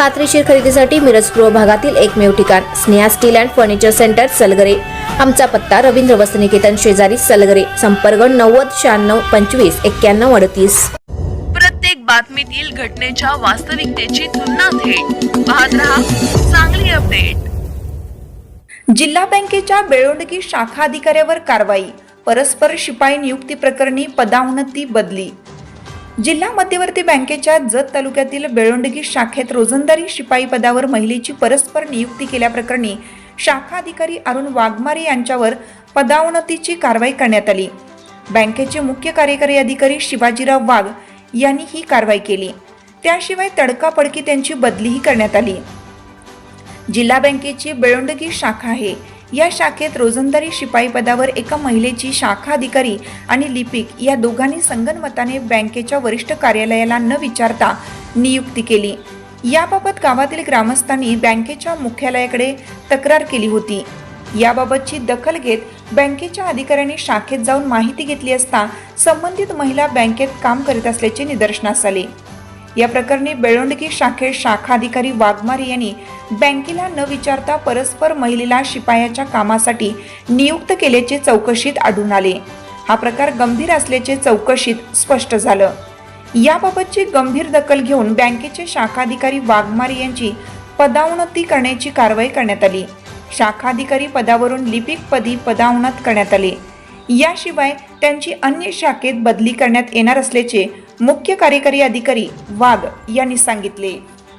खात्रीशीर खरेदीसाठी मिरज पूर्व भागातील एकमेव ठिकाण Sneha steel and furniture centre Salgare. आमचा पत्ता रवींद्र वसनिकेतन शेजारी सलगरे. संपर्क नव्वद शहाण्णव पंचवीस एक्क्याण्णव अडतीस. प्रत्येक बातमीतील घटनेच्या वास्तविकतेची तुलना थेट. पाहत रहा चांगली अपडेट. जिल्हा बँकेच्या बेळोंडगी शाखा अधिकाऱ्यावर कारवाई. परस्पर शिपाई नियुक्ती प्रकरणी पदाउन्नती बदली. जिल्हा मध्यवर्ती बँकेच्या जत तालुक्यातील बेळोंडगी शाखेत रोजंदारी शिपाई पदावर महिलेची परस्पर नियुक्ती केल्याप्रकरणी शाखा अधिकारी अरुण वाघमारे यांच्यावर पदावनतीची कारवाई करण्यात आली. बँकेचे मुख्य कार्यकारी अधिकारी शिवाजीराव वाघ यांनी ही कारवाई केली. त्याशिवाय तडकापडकी त्यांची बदलीही करण्यात आली. जिल्हा बँकेची बेळोंडगी शाखा आहे. या शाखेत रोजंदारी शिपाई पदावर एका महिलेची शाखा अधिकारी आणि लिपिक या दोघांनी संगनमताने बँकेच्या वरिष्ठ कार्यालयाला न विचारता नियुक्ती केली. याबाबत गावातील ग्रामस्थांनी बँकेच्या मुख्यालयाकडे तक्रार केली होती. याबाबतची दखल घेत बँकेच्या अधिकाऱ्यांनी शाखेत जाऊन माहिती घेतली असता संबंधित महिला बँकेत काम करीत असल्याचे निदर्शनास आले. या प्रकरणी बेळोंडकी शाखेत शाखा अधिकारी वाघमारे यांनी बँकेला न विचारता परस्पर महिलेला शिपायाच्या कामासाठी नियुक्त केल्याचे चौकशीत आढळून आले. हा प्रकार गंभीर असल्याचे चौकशीत स्पष्ट झालं. याबाबतची गंभीर दखल घेऊन बँकेचे शाखाधिकारी वाघमारे यांची पदाउन्नती करण्याची कारवाई करण्यात आली. शाखाधिकारी पदावरून लिपिक पदी पदाउन्नत करण्यात आली. याशिवाय त्यांची अन्य शाखेत बदली करण्यात येणार असल्याचे मुख्य कार्यकारी अधिकारी वाघ यांनी सांगितले.